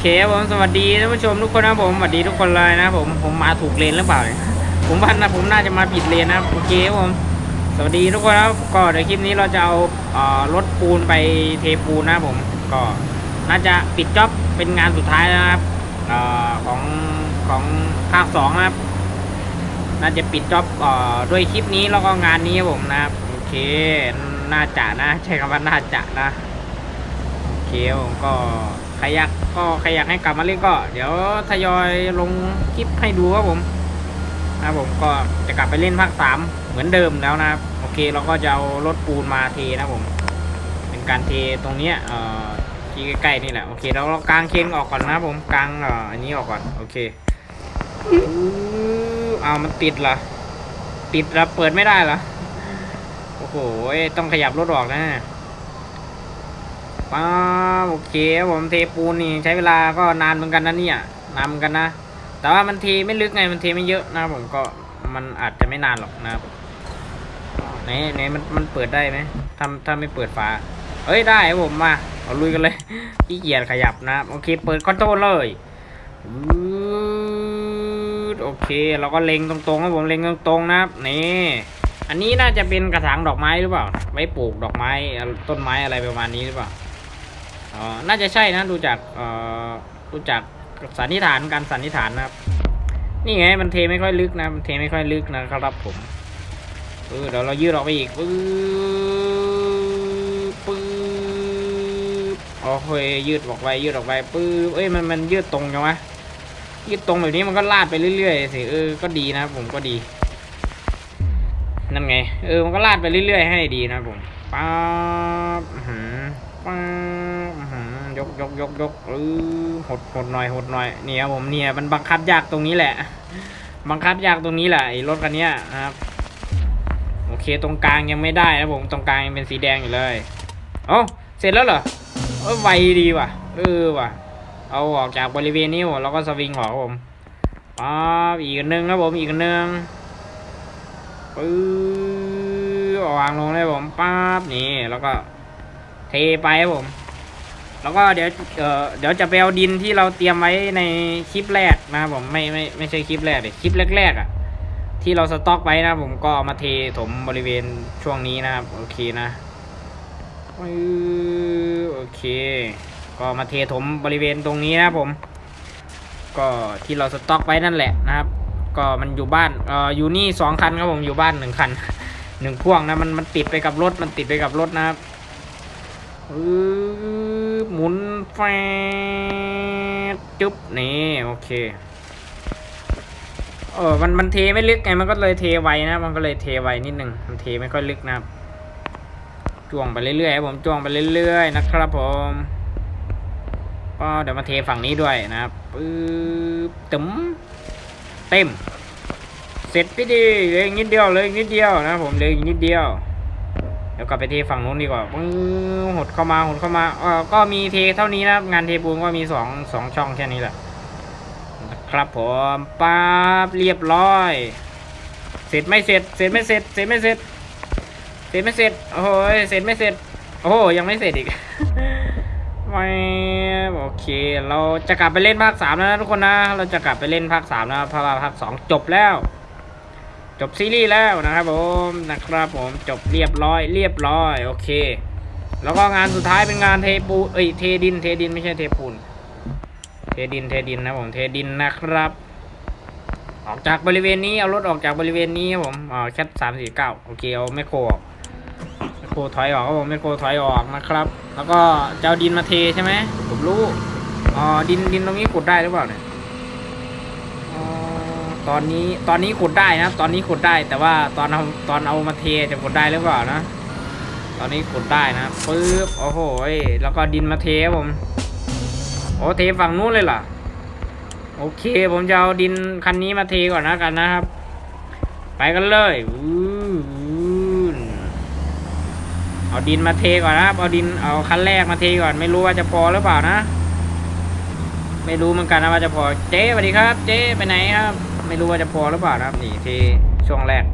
เคครับผมสวัสดีท่านผู้ชมทุกคนนะครับผมสวัสดีทุกคนเลยนะผมผมมาถูกเลนหรือเปล่าเนี่ยผมว่านะผมน่าจะมาผิดเลนนะโอเคครับผมสวัสดีทุกคนครับก็ในคลิปนี้เราจะเอารถปูนไปเทปูนนะผมก็น่าจะปิดจ็อบเป็นงานสุดท้ายนะครับอของของภาคสองนะครับน่าจะปิดจ็อบด้วยคลิปนี้แล้วก็งานนี้ครับผมนะครับโอเคน่าจะนะใช้คำว่าน่าจะนะโอเคผมก็ ใครอยากก็ใครอยากให้กลับมาเล่นก็ เดี๋ยวทยอยลงคลิปให้ดูครับผมนะผมก็จะกลับไปเล่นภาคสามเหมือนเดิมแล้วนะครับโอเคเราก็จะเอารถปูนมาเทนะผม เป็นการเทตรงเนี้ยเอ่อที่ใกล้ๆนี่แหละโอเคเราเรากางเคนออกก่อนนะผมกางเอ่ออันนี้ออกก่อนโอเคอื้อเอามันติดเหรอติดแล้วเปิดไม่ได้เหรอโอ้โหต้องขยับรถออกนะ ป้าโอเคผมเทปูนนี่ใช้เวลาก็นานเหมือนกันนะเนี่ยนานเหมือนกันนะ แต่ว่ามันเทไม่ลึกไงมันเทไม่เยอะนะผมก็มันอาจจะไม่นานหรอกนะครับไหนไหนมันมันเปิดได้ไหมถ้าถ้าไม่เปิดฝาเอ้ยได้ผมมาเอาลุยกันเลยขี้เกียจขยับนะโอเคเปิดคอนโทรลเลยโอเคเราก็เล็งตรงๆครับผมเล็งตรงๆนะครับนี่อันนี้น่าจะเป็นกระถางดอกไม้หรือเปล่าไว้ปลูกดอกไม้ต้นไม้อะไรประมาณนี้หรือเปล่า อ๋อน่าจะใช่นะดูจากเอ่อดูจากสันนิษฐานการสันนิษฐานนะครับ นี่ไงมันเทไม่ค่อยลึกนะมันเทไม่ค่อยลึกนะครับผมเออเดี๋ยวเรายืดออกไปอีกปึ๊บปึ๊บโอ้โหยืดออกไปยืดออกไปปึ๊บเอ้ยมันมันยืดตรงจังวะยืดตรงแบบนี้มันก็ลาดไปเรื่อยๆสิเออก็ดีนะผมก็ดีนั่นไงเออมันก็ลาดไปเรื่อยๆ ให้ดีนะผมป๊าบหือป๊าบ ยกยกยกยกเออหดหดหน่อยหดหน่อยเนี่ยครับผมเนี่ยมันบังคับยากตรงนี้แหละ บังคับยากตรงนี้แหละไอ้รถคันนี้นะครับโอเคตรงกลางยังไม่ได้นะผมตรงกลางยังเป็นสีแดงอยู่เลยเอ้าเสร็จแล้วเหรอเออไวดีว่ะ เออว่ะ เอาออกจากบริเวณนี้ผมแล้วก็สวิงออกครับผมป๊าบอีกนึงครับผมอีกนึงปื้อวางลงเลยผมป๊าบนี่แล้วก็เทไปครับผม แล้วก็เดี๋ยวเออเดี๋ยวจะไปเอาดินที่เราเตรียมไว้ในคลิปแรกนะผมไม่ไม่ไม่ใช่คลิปแรกเลยคลิปแรกๆอะ่ะ ที่เราสต็อกไว้นะผมก็เอามาเทถมบริเวณช่วงนี้นะครับโอเคนะโอเค ก็มาเทถมบริเวณตรงนี้นะผม ก็ที่เราสต็อกไว้นั่นแหละนะครับ ก็มันอยู่บ้านเอ่ออยู่นี่สองคันครับผมอยู่บ้านหนึ่งคันหนึ่งพ่วงนะมันมันติดไปกับรถมันติดไปกับรถนะครับปึ๊ บหมุนแฟจุ๊บนี่โอเคเออมันมันเทไม่ลึกไงมันก็เลยเทไวนะ มันก็เลยเทไวนิดหนึ่งมันเทไม่ค่อยลึกนะครับจ้วงไปเรื่อยๆครับผมจ้วงไปเรื่อยๆนะครับ ผมก็เดี๋ยวมาเทฝั่งนี้ด้วยนะครับปึ๊บตึมเต็ม เสร็จพี่ดีเลยนิดเดียวเลยนิดเดียวนะผมเลยนิดเดียว ดี๋ยวกลับไปเทฝั่งนู้นดีกว่าปื้หดเข้ามาหดเข้ามาเออก็มีเทเท่านี้นะครับงานเทปูนก็มีสองสองช่องแค่นี้แหละครับผมป๊าบเรียบร้อย เสร็จไม่เสร็จ เสร็จไม่เสร็จ เสร็จไม่เสร็จ เสร็จไม่เสร็จ โอ้โหเสร็จไม่เสร็จ โอ้โยังไม่เสร็จอีกไม่โอเค เราจะกลับไปเล่นภาคสามแล้วนะทุกคนนะ เราจะกลับไปเล่นภาคสามนะเพราะว่าภาคสองจบแล้ว จบซีรีส์แล้วนะครับผมนะครับผมจบเรียบร้อยเรียบร้อยโอเค แล้วก็งานสุดท้ายเป็นงานเทปูเอ้ยเทดินเทดินไม่ใช่เทปูนเทดินเทดินนะผมเทดินนะครับ ออกจากบริเวณนี้เอารถออกจากบริเวณนี้ครับผมอ่าแคทสามสี่เก้าโอเคเอาแมโครออกแมโครถอยออกครับผมแมโครถอยออกนะครับ แล้วก็จะเอาดินมาเทใช่ไหมผมรู้อ๋อดินดินตรงนี้ขุดได้หรือเปล่าเนี่ย ตอนนี้ตอนนี้ขุดได้นะครับ ตอนนี้ขุดได้แต่ว่าตอนเอาตอนเอามาเทจะขุดได้หรือเปล่านะ ตอนนี้ขุดได้นะปึ๊บโอ้โหแล้วก็ดินมาเทผมโอ้เทฝั่งนู้นเลยเหรอโอเค ผมจะเอาดินคันนี้มาเทก่อนนะกันนะครับ ไปกันเลยเอาดินมาเทก่อนนะครับเอาดินเอาคันแรกมาเทก่อน ไม่รู้ว่าจะพอหรือเปล่านะ ไม่รู้เหมือนกันนะว่าจะพอเจ๊สวัสดีครับ เจ๊ไปไหนครับ ไม่รู้ว่าจะพอหรือเปล่านะครับ นี่ที่ช่วงแรก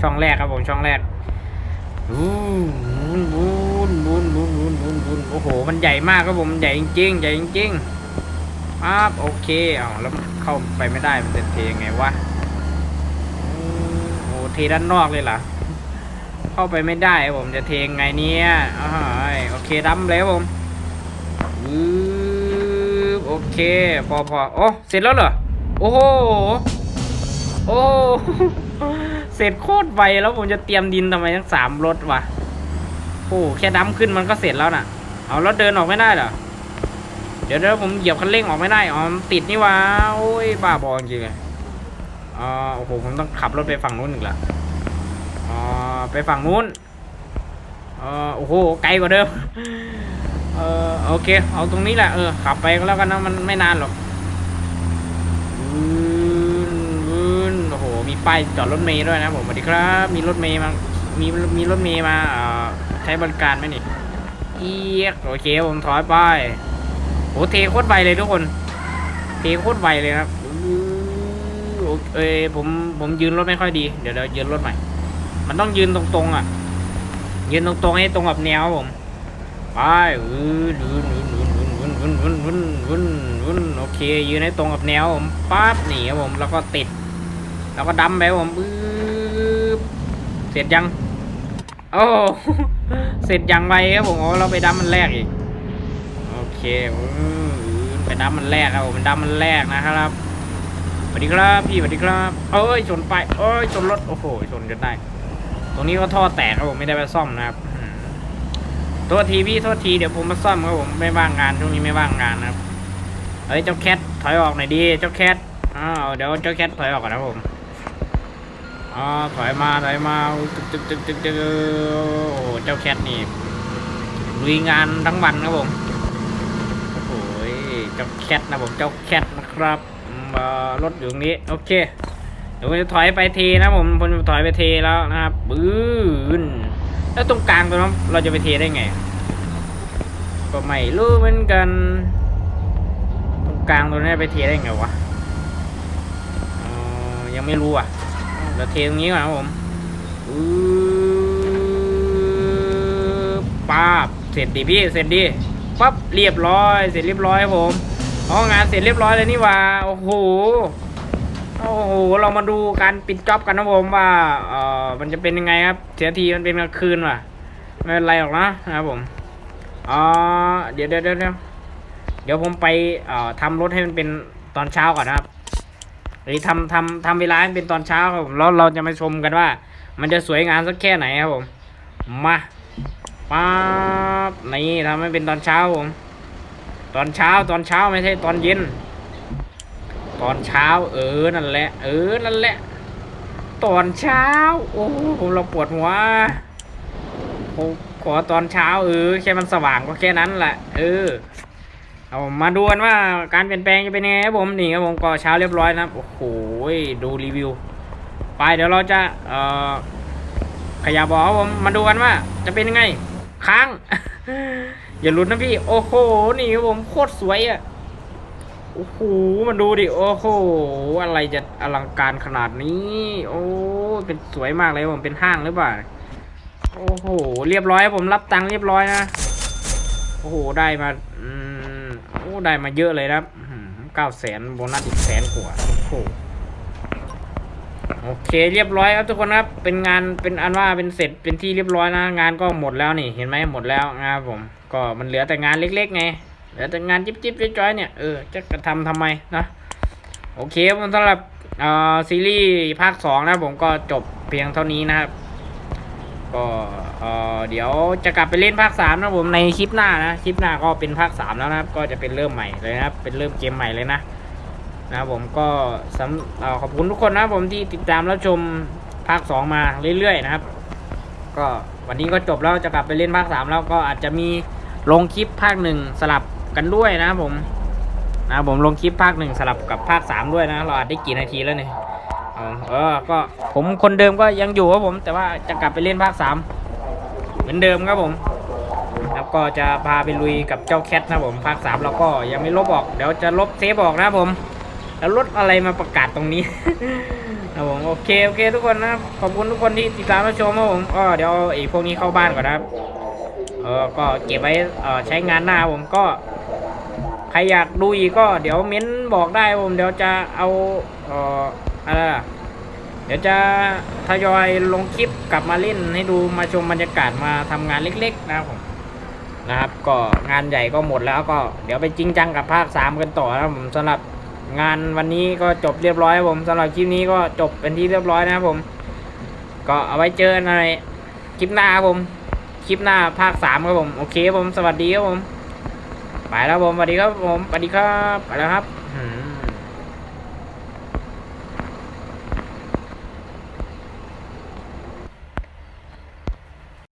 ช่องแรกครับผมช่องแรกบูนบูนบูนบูนบูนบูนบูนโอ้โห มันใหญ่มากครับผมใหญ่จริงๆใหญ่จริงปั๊บโอเคเอาแล้วเข้าไปไม่ได้มันจะเทยังไงวะอืมโอ้เทด้านนอกเลยเหรอเข้าไปไม่ได้ผมจะเทยังไงเนี่ยอ้ายโอเคดำเลยครับผมวือ เค พอพอโอ้เสร็จแล้วเหรอ โอ้โห โอ้เสร็จโคตรไวแล้วผมจะเตรียมดินทำไมทั้งสามรถวะโอ้แค่ดำขึ้นมันก็เสร็จแล้วน่ะ เอาแล้วเดินออกไม่ได้เหรอ เดี๋ยวเดี๋ยวผมเหยียบคันเร่งออกไม่ได้อ๋อมติดนี่วะโอ้ยบ้าบอจริงเลยอ๋อโอ้โหผมต้องขับรถไปฝั่งนู้นอีกละอ๋อไปฝั่งนู้นเออโอ้โหไกลกว่าเดิม เออโอเค เอาตรงนี้แหละเออขับไปก็แล้วกันนะมันไม่นานหรอกวืนวืนโอ้โหมีป้ายจอดรถเมย์ด้วยนะผมสวัสดีครับ มีรถเมย์มามีมีรถเมย์มาเอ่อใช้บริการไหมนี่เอียกโอเคผมถอยไปโหเทโคตรไวเลยทุกคน เทโคตรไวเลยครับอื้ออผมผมยืนรถไม่ค่อยดีเดี๋ยวเดี๋ยวยืนรถใหม่ มันต้องยืนตรงๆอะ ยืนตรงๆให้ตรงกับแนวผม ไปอื้อลุ้นลุ้นลุ้นลุ้นลุ้นลุ้นลุ้นลุ้นลุ้นโอเคยืนให้ตรงกับแนวผมปั๊บหนีครับผมแล้วก็ติด แล้วก็ดำไปครับผมปึ๊บเสร็จยังโอ้เสร็จย่างไวครับผมโอ้เราไปดับมันแรกอีกโอเคอืมไปดับมันแรกครับผมไปดับมันแรกนะครับสวัสดีครับพี่สวัสดีครับเอ้ยชนไปเอ้ยชนรถโอ้โหชนจนได้ ตรงนี้ก็ท่อแตกครับผมไม่ได้ไปซ่อมนะครับ โทษทีพี่โทษทีเดี๋ยวผมมาซ่อมครับผมไม่ว่างงานช่วงนี้ไม่ว่างงานนะครับเฮ้ยเจ้าแคทถอยออกหน่อยดิเจ้าแคทอ้าวเดี๋ยวเจ้าแคทถอยออกก่อนนะครับผมอ๋อถอยมาถอยมาตึกตึกตึกตึกตึกโอ้เจ้าแคทนี่ลุยงานทั้งวันครับผมโอ้โหเจ้าแคทนะผมเจ้าแคทนะครับมเอ่อรถอยู่ตรงนี้โอเคเดี๋ยวผมจะถอยไปเทนะผมผมจะถอยไปเทแล้วนะครับบื้น แล้วตรงกลางตรงนั้นเราจะไปเทได้ไง ก็ไม่รู้เหมือนกัน ตรงกลางตรงนี้ไปเทได้ไงวะยังไม่รู้อะเราเทตรงนี้ก่อนครับผมอือป้าบเสร็จดิพี่เสร็จดิปั๊บเรียบร้อย เสร็จเรียบร้อยครับผมอ๋องานเสร็จเรียบร้อยเลยนี่ว่าโอ้โห โอ้โหเรามาดูการปิดจ็อบกันนะผมว่าเอ่อมันจะเป็นยังไงครับ เสียทีมันเป็นกลางคืนว่ะไม่เป็นไรหรอกนะนะครับผมอ๋อเดี๋ยวเดี๋ยวเดี๋ยวเดี๋ยวเดี๋ยวผมไปเอ่อทำรถให้มันเป็นตอนเช้าก่อนนะครับหรือทำทำทำเวลาให้เป็นตอนเช้าครับผมแล้วเราจะมาชมกันว่า มันจะสวยงามสักแค่ไหนครับผมมาป๊าบนี่ทำให้เป็นตอนเช้าครับผมตอนเช้าตอนเช้าไม่ใช่ตอนเย็น ตอนเช้า เออนั่นแหละ เออนั่นแหละ ตอนเช้า โอ้ผมเราปวดหัวผมขอตอนเช้า เออแค่มันสว่างก็แค่นั้นแหละ เออเอามาดูกันว่าการเปลี่ยนแปลงจะเป็นยังไงครับผมนี่ครับผมก็เช้าเรียบร้อยนะโอ้โหดูรีวิว ไปเดี๋ยวเราจะเอ่อขยับบอกครับผมมาดูกันว่า จะเป็นยังไง ค้าง อย่าลุ้นนะพี่ โอ้โห นี่ครับผมโคตรสวยอะ อ้โหมาดูดิ โอ้โห อะไรจะอลังการขนาดนี้ โอ้ เป็นสวยมากเลยผมเป็นห้างหรือเปล่า โอ้โห เรียบร้อยครับผมรับตังค์เรียบร้อยนะ โอ้โห ได้มา อืม โอ้ ได้มาเยอะเลยนะเก้าแสนโบนัสอีกแสนกว่า โอ้โห โอเค เรียบร้อยครับทุกคนครับ เป็นงาน เป็นอันว่า เป็นเสร็จ เป็นที่เรียบร้อยนะ งานก็หมดแล้วนี่ เห็นไหมหมดแล้วนะครับผม ก็มันเหลือแต่งานเล็ก ๆ ไง เหลือแต่งานจิ๊บจิ๊บจ้อยเนี่ยเออจะกระทำทำไมนะโอเคสำหรับเอ่อซีรีส์ภาคสองนะผมก็จบเพียงเท่านี้นะครับก็เอ่อเดี๋ยวจะกลับไปเล่นภาคสามนะผมในคลิปหน้านะคลิปหน้าก็เป็นภาคสามแล้วนะครับ ก็จะเป็นเริ่มใหม่เลยนะครับเป็นเริ่มเกมใหม่เลยนะนะผมก็สำเอ่อขอบคุณทุกคนนะผมที่ติดตามรับชมภาคสองมาเรื่อยๆนะครับ ก็วันนี้ก็จบแล้วจะกลับไปเล่นภาคสามแล้วก็อาจจะมีลงคลิปภาคหนึ่งสลับ กันด้วยนะครับผมนะผมลงคลิปภาคหนึ่งสลับกับภาคสามด้วยนะ เราอาจได้กี่นาทีแล้วเนี่ยเออก็ผมคนเดิมก็ยังอยู่ครับผม แต่ว่าจะกลับไปเล่นภาคสามเหมือนเดิมครับผมแล้วก็จะพาไปลุยกับเจ้าแคทนะผมภาคสามเราก็ยังไม่ลบออก เดี๋ยวจะลบเซฟออกนะผม แล้วรถอะไรมาประกาศตรงนี้ครับผมโอเคโอเค ทุกคนนะขอบคุณทุกคนที่ติดตามรับชมครับผมก็เดี๋ยวไอ้พวกนี้เข้าบ้านก่อนนะครับเออก็เก็บไว้เออใช้งานหน้าผมก็ ใครอยากดูอีกก็เดี๋ยวเม้นบอกได้ผมเดี๋ยวจะเอาเอ่ออะไรเดี๋ยวจะทยอยลงคลิปกลับมาเล่นให้ดูมาชมบรรยากาศมาทำงานเล็ก ๆ นะครับผมนะครับ ก็งานใหญ่ก็หมดแล้วก็เดี๋ยวไปจริงจังกับภาคสามกันต่อนะผมสำหรับงานวันนี้ก็จบเรียบร้อยผมสำหรับคลิปนี้ก็จบเป็นที่เรียบร้อยนะครับผม ก็เอาไว้เจอกันในคลิปหน้าครับผม คลิปหน้าภาคสามครับผม โอเคครับผม สวัสดีครับผม ไปแล้วผมสวัสดีครับผมสวัสดีครับไปแล้วครับ